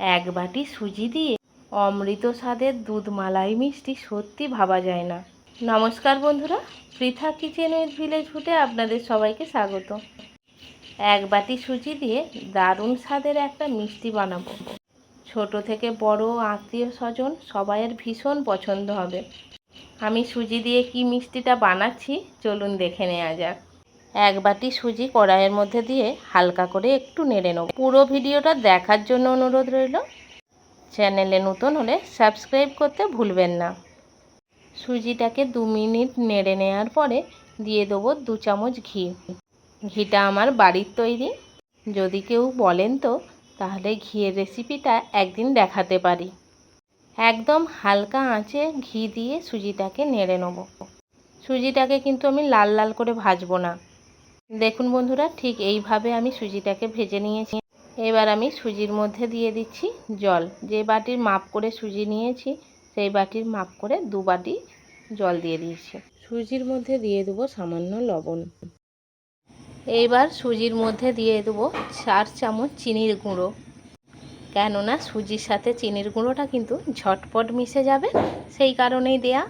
এক বাটি সুজি দিয়ে অমৃত স্বাদের দুধ মালাই মিষ্টি সত্যি ভাবা যায় না। নমস্কার বন্ধুরা, পৃথা কিচেন উইথ ভিলেজ ফুটে আপনাদের সবাইকে স্বাগত। এক বাটি সুজি দিয়ে দারুণ স্বাদের একটা মিষ্টি বানাবো। ছোট থেকে বড় আত্মীয় স্বজন সবাইয়ের ভীষণ পছন্দ হবে। আমি সুজি দিয়ে কি মিষ্টিটা বানাচ্ছি, চলুন দেখে নেওয়া যাক। এক বাটি সুজি কড়াইয়ের মধ্যে দিয়ে হালকা করে একটু নেড়ে নেব। পুরো ভিডিওটা দেখার জন্য অনুরোধ রইল। চ্যানেলে নতুন হলে সাবস্ক্রাইব করতে ভুলবেন না। সুজিটাকে দু মিনিট নেড়ে নেওয়ার পরে দিয়ে দেবো দু চামচ ঘি। ঘিটা আমার বাড়ির তৈরি। যদি কেউ বলেন তো, তাহলে ঘিয়ের রেসিপিটা একদিন দেখাতে পারি। একদম হালকা আঁচে ঘি দিয়ে সুজিটাকে নেড়ে নেব। সুজিটাকে কিন্তু আমি লাল লাল করে ভাজবো না। দেখুন বন্ধুরা, ঠিক এইভাবে আমি সুজিটাকে ভেজে নিয়েছি। এবার আমি সুজির মধ্যে দিয়ে দিচ্ছি জল। যে বাটির মাপ করে সুজি নিয়েছি, সেই বাটির মাপ করে দু বাটি জল দিয়ে দিয়েছি। সুজির মধ্যে দিয়ে দেবো সামান্য লবণ। এইবার সুজির মধ্যে দিয়ে দেবো চার চামচ চিনির গুঁড়ো। কেননা সুজির সাথে চিনির গুঁড়োটা কিন্তু ঝটপট মিশে যাবে, সেই কারণেই দেয়া।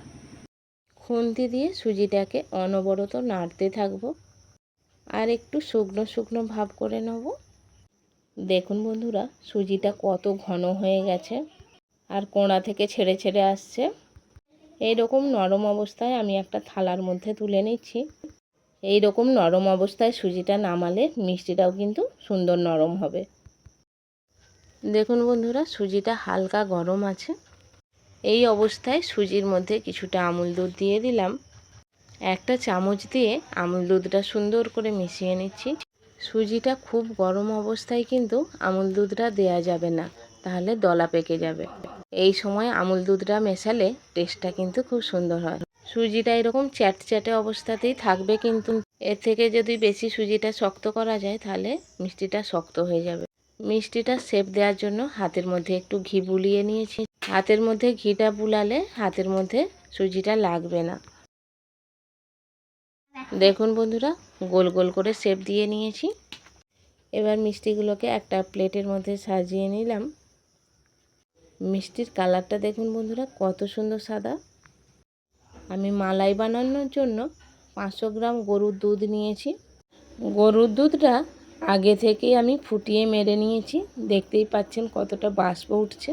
খুন্তি দিয়ে সুজিটাকে অনবরত নাড়তে থাকব। আর একটু শুকনো শুকনো ভাব করে নেব। দেখুন বন্ধুরা, সুজিটা কত ঘন হয়ে গেছে আর কোঁড়া থেকে ছেড়ে ছেড়ে আসছে। এই রকম নরম অবস্থায় আমি একটা থালার মধ্যে তুলে নিচ্ছি। এই রকম নরম অবস্থায় সুজিটা নামালে মিষ্টিটাও কিন্তু সুন্দর নরম হবে। দেখুন বন্ধুরা, সুজিটা হালকা গরম আছে। এই অবস্থায় সুজির মধ্যে কিছুটা আমুল দুধ দিয়ে দিলাম। একটা চামচ দিয়ে আমুল দুধটা সুন্দর করে মিশিয়ে নিচ্ছি। সুজিটা খুব গরম অবস্থায় কিন্তু আমুল দুধটা দেয়া যাবে না, তাহলে দলা পেকে যাবে। এই সময় আমুল দুধটা মেশালে টেস্টটা কিন্তু খুব সুন্দর হয়। সুজিটা এরকম চ্যাট চ্যাটে অবস্থাতেই থাকবে কিন্তু এর থেকে যদি বেশি সুজিটা শক্ত করা যায়, তাহলে মিষ্টিটা শক্ত হয়ে যাবে। মিষ্টিটা শেপ দেওয়ার জন্য হাতের মধ্যে একটু ঘি বুলিয়ে নিয়েছি। হাতের মধ্যে ঘিটা বুলালে হাতের মধ্যে সুজিটা লাগবে না। দেখুন বন্ধুরা, গোল গোল করে শেপ দিয়ে নিয়েছি। এবার মিষ্টিগুলোকে একটা প্লেটের মধ্যে সাজিয়ে নিলাম। মিষ্টির কালারটা দেখুন বন্ধুরা, কত সুন্দর সাদা। আমি মালাই বানানোর জন্য পাঁচশো গ্রাম গরুর দুধ নিয়েছি। গরুর দুধটা আগে থেকেই আমি ফুটিয়ে মেরে নিয়েছি। দেখতেই পাচ্ছেন কতটা বাষ্প উঠছে।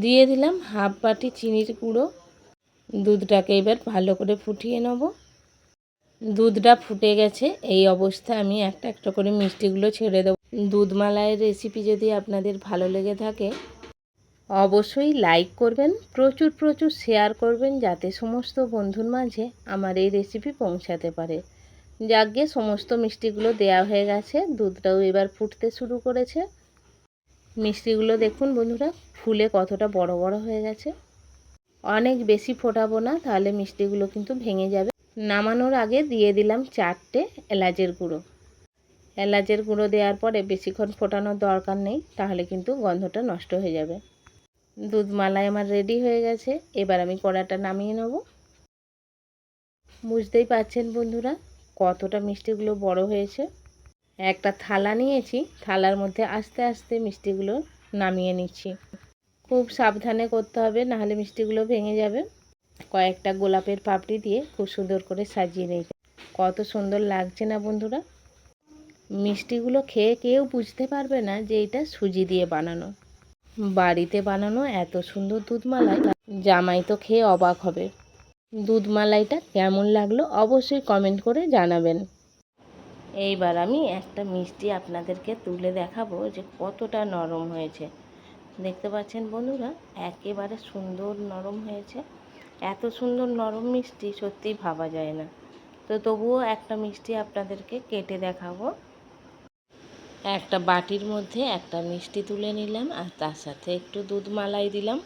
দিয়ে দিলাম হাফ বাটি চিনির গুঁড়ো। দুধটাকে এবার ভালো করে ফুটিয়ে নেব। দুধটা ফুটে গেছে, এই অবস্থা আমি একটা একটা করে মিষ্টিগুলো ছেড়ে দেবো। দুধ মালাইয়ের রেসিপি যদি আপনাদের ভালো লেগে থাকে, অবশ্যই লাইক করবেন, প্রচুর প্রচুর শেয়ার করবেন, যাতে সমস্ত বন্ধুর মাঝে আমার এই রেসিপি পৌঁছাতে পারে। যাকে সমস্ত মিষ্টিগুলো দেয়া হয়ে গেছে, দুধটাও এবার ফুটতে শুরু করেছে। মিষ্টিগুলো দেখুন বন্ধুরা, ফুলে কতটা বড় বড় হয়ে গেছে। অনেক বেশি ফোটাবো না, তাহলে মিষ্টিগুলো কিন্তু ভেঙে যাবে। নামানোর আগে দিয়ে দিলাম চারটে এলাচের গুঁড়ো। এলাচের গুঁড়ো দেওয়ার পরে বেশিক্ষণ ফোটানোর দরকার নেই, তাহলে কিন্তু গন্ধটা নষ্ট হয়ে যাবে। দুধ মালাই আমার রেডি হয়ে গেছে, এবার আমি কড়াটা নামিয়ে নেব। বুঝতেই পারছেন বন্ধুরা কতটা মিষ্টিগুলো বড় হয়েছে। একটা থালা নিয়েছি, থালার মধ্যে আস্তে আস্তে মিষ্টিগুলো নামিয়ে নিচ্ছি। খুব সাবধানে করতে হবে, নাহলে মিষ্টিগুলো ভেঙে যাবে। কয়েকটা গোলাপের পাপড়ি দিয়ে খুব সুন্দর করে সাজিয়ে নিয়েছে কত সুন্দর লাগছে না বন্ধুরা? মিষ্টিগুলো খেয়ে কেউ বুঝতে পারবে না যে এটা সুজি দিয়ে বানানো। বাড়িতে বানানো এত সুন্দর দুধ মালাই জামাই তো খেয়ে অবাক হবে। দুধ মালাইটা কেমন লাগল অবশ্যই কমেন্ট করে জানাবেন। এইবার আমি একটা মিষ্টি আপনাদেরকে তুলে দেখাবো যে কতটা নরম হয়েছে। দেখতে পাচ্ছেন বন্ধুরা, একেবারে সুন্দর নরম হয়েছে। এত সুন্দর নরম মিষ্টি সত্যিই ভাবা যায় না। তো তবুও একটা মিষ্টি আপনাদেরকে কেটে দেখাবো। একটা বাটির মধ্যে একটা মিষ্টি তুলে নিলাম আর তার সাথে একটু দুধ মালাই দিলাম।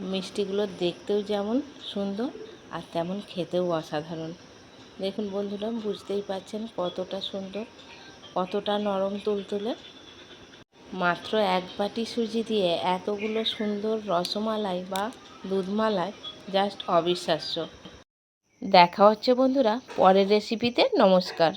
মিষ্টিগুলো দেখতেও যেমন সুন্দর আর তেমন খেতেও অসাধারণ। দেখুন বন্ধুরা, বুঝতেই পারছেন কতটা সুন্দর, কতটা নরম তুলতুলে। মাত্র এক বাটি সুজি দিয়ে এতগুলো সুন্দর রসমালাই বা দুধমালাই, জাস্ট অবিশ্বাস্য। দেখা হচ্ছে বন্ধুরা পরের রেসিপিতে নমস্কার।